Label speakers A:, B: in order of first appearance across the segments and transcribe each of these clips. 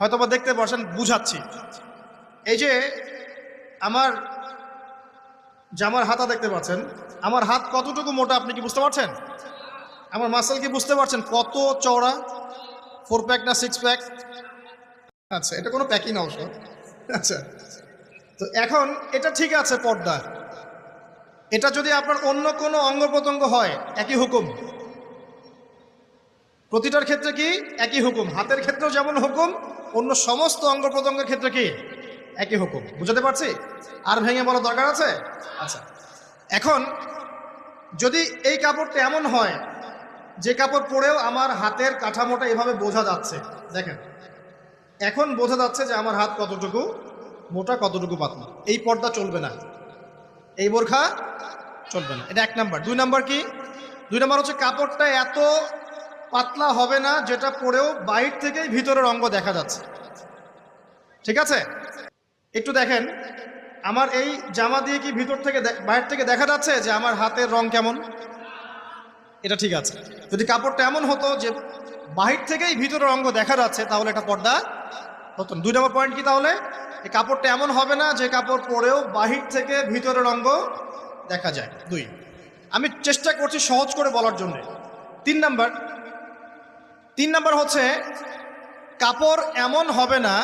A: হয়তো বা দেখতে পারছেন বুঝাচ্ছি। এই যে আমার জামার হাতা দেখতে পাচ্ছেন, আমার হাত কতটুকু মোটা আপনি কি বুঝতে পারছেন? আমার মাসেল কি বুঝতে পারছেন? কত চওড়া? ফোর প্যাক না সিক্স প্যাক আচ্ছা এটা কোনো প্যাকিং অবশ্য। আচ্ছা তো এখন এটা ঠিক আছে পর্দা। এটা যদি আপনার অন্য কোনো অঙ্গ প্রত্যঙ্গ হয়, একই হুকুম। প্রতিটার ক্ষেত্রে কি? একই হুকুম। হাতের ক্ষেত্রেও যেমন হুকুম অন্য সমস্ত অঙ্গ প্রত্যঙ্গের ক্ষেত্রে কি? একই হুকুম। বুঝাতে পারছি? আর ভেঙে বলা দরকার আছে? আচ্ছা। এখন, যদি এই কাপড়টা এমন হয়, যে কাপড় পরেও আমার হাতের কাঠামোটা এভাবে বোঝা যাচ্ছে, দেখেন। এখন বোঝা যাচ্ছে যে আমার হাত কতটুকু মোটা, কতটুকু পাতলা। এই পর্দা চলবে না। এই বোরখা চলবে না। এটা এক নাম্বার। দুই নাম্বার কি? দুই নাম্বার হচ্ছে কাপড়টা এত পাতলা হবে না, যেটা পরেও বাইর থেকেই ভিতরের অঙ্গ দেখা যাচ্ছে। ঠিক আছে? একটু দেখেন, আমার এই জামা দিয়ে কি ভিতর থেকে বাইরে থেকে দেখা যাচ্ছে যে আমার হাতের রং কেমন? এটা ঠিক আছে। যদি কাপড়টা এমন হতো যে বাহির থেকেই ভিতরের অঙ্গ দেখা যাচ্ছে, তাহলে এটা পর্দা হতো দুই নম্বর পয়েন্ট কি তাহলে? এই কাপড়টা এমন হবে না যে কাপড় পরেও বাহির থেকে ভিতরের অঙ্গ দেখা যায়। দুই, আমি চেষ্টা করছি সহজ করে বলার জন্য। তিন নাম্বার তিন নম্বর হচ্ছে, কাপড় এমন হবে না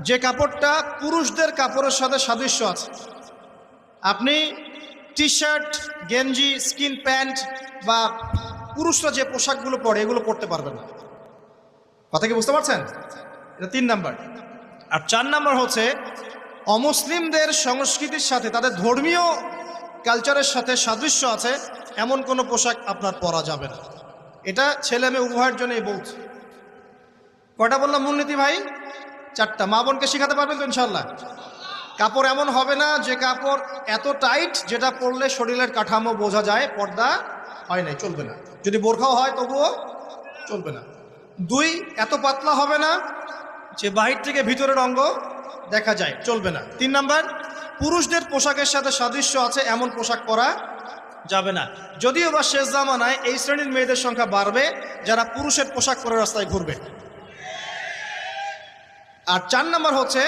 A: যে কাপড়টা পুরুষদের কাপড়ের সাথে সাদৃশ্য আছে। আপনি টি শার্ট গেঞ্জি, স্কিন প্যান্ট বা পুরুষরা যে পোশাকগুলো পরে এগুলো পরতে পারবেন না। কথা কি বুঝতে পারছেন? এটা তিন নাম্বার। আর চার নাম্বার হচ্ছে, অমুসলিমদের সংস্কৃতির সাথে, তাদের ধর্মীয় কালচারের সাথে সাদৃশ্য আছে, এমন কোনো পোশাক আপনার পরা যাবে না। এটা ছেলে মেয়ে উভয়ের জন্যই বলছে। কটা বললাম মূলনীতি ভাই? চারটা। মা বোনকে শেখাতে পারবেন তো ইনশাল্লাহ কাপড় এমন হবে না যে কাপড় এত টাইট যেটা পরলে শরীরের কাঠামো বোঝা যায়, পর্দা হয় নাই, চলবে না। যদি বোরখাও হয় তবুও চলবে না। দুই, এত পাতলা হবে না যে বাহির থেকে ভিতরের অঙ্গ দেখা যায়, চলবে না। তিন নাম্বার, পুরুষদের পোশাকের সাথে সাদৃশ্য আছে, এমন পোশাক পরা যাবে না। যদিও বা শেষ জামানায় এই শ্রেণির মেয়েদের সংখ্যা বাড়বে, যারা পুরুষের পোশাক পরে রাস্তায় ঘুরবে। আর চার নাম্বার হচ্ছে,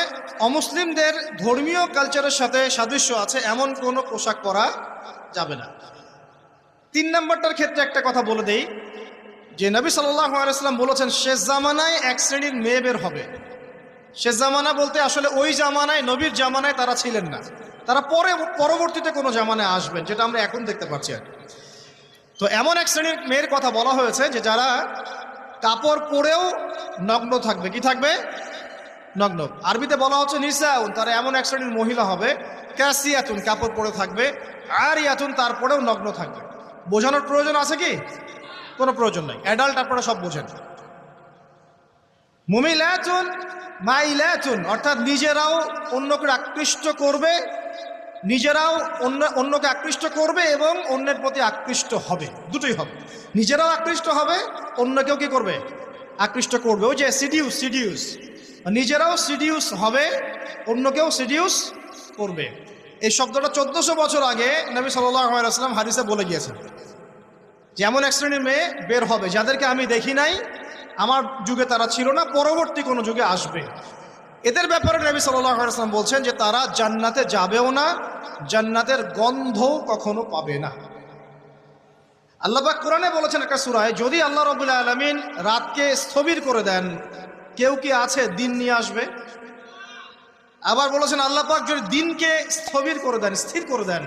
A: অমুসলিমদের ধর্মীয় কালচারের সাথে সাদৃশ্য আছে, এমন কোনো পোশাক পরা যাবে না। তিন নম্বরটার ক্ষেত্রে একটা কথা বলে দেই, যে নবী সাল্লাম বলেছেন, শেষ জামানায় এক শ্রেণির মেয়ে বের হবে। শেষ জামানা বলতে আসলে ওই জামানায়, নবীর জামানায় তারা ছিলেন না। তারা পরে, পরবর্তীতে কোনো জামানায় আসবেন, যেটা আমরা এখন দেখতে পাচ্ছি আর। তো এমন এক শ্রেণির মেয়ের কথা বলা হয়েছে যে যারা কাপড় পরেও নগ্ন থাকবে। কি থাকবে? নগ্ন। আরবিতে বলা হচ্ছে নিসাউন, তারা এমন এক শ্রেণির মহিলা হবে, ক্যাসিয়াতুন, কাপড় পরে থাকবে আর ইয়াতুন তারপরেও নগ্ন থাকবে। বোঝানোর প্রয়োজন আছে কি? কোনো প্রয়োজন নেই। অ্যাডাল্ট আপনারা সব বোঝেন। মুমিলাতুন মাইলাতুন, অর্থাৎ নিজেরাও অন্যকে আকৃষ্ট করবে, নিজেরাও অন্য, অন্যকে আকৃষ্ট করবে এবং অন্যের প্রতি আকৃষ্ট হবে, দুটোই হবে। নিজেরাও আকৃষ্ট হবে, অন্যকেও কি করবে? আকৃষ্ট করবে। ওই যে সিডিউস সিডিউস নিজেরাও সিডিউস হবে, অন্যকেও সিডিউস করবে। এই শব্দটা চোদ্দশো বছর আগে নবী সাল্লাম হাদিসে বলে গিয়েছেন যেমন এক শ্রেণির মেয়ে বের হবে, যাদেরকে আমি দেখি নাই আমার যুগে তারা ছিল না, পরবর্তী কোনো যুগে আসবে। এদের ব্যাপারে নবী সাল্লাম বলছেন যে তারা জান্নাতে যাবেও না, জান্নাতের গন্ধও কখনো পাবে না। আল্লাহবাক কোরআনে বলেছেন একটা সুরায়, যদি আল্লাহ রবুল্লা আলমিন রাতকে স্থবির করে দেন, কেউ কি আছে দিন নিয়ে আসবে? আবার বলেছেন, আল্লাহ পাক যদি দিনকে স্থবির করে দেন, স্থির করে দেন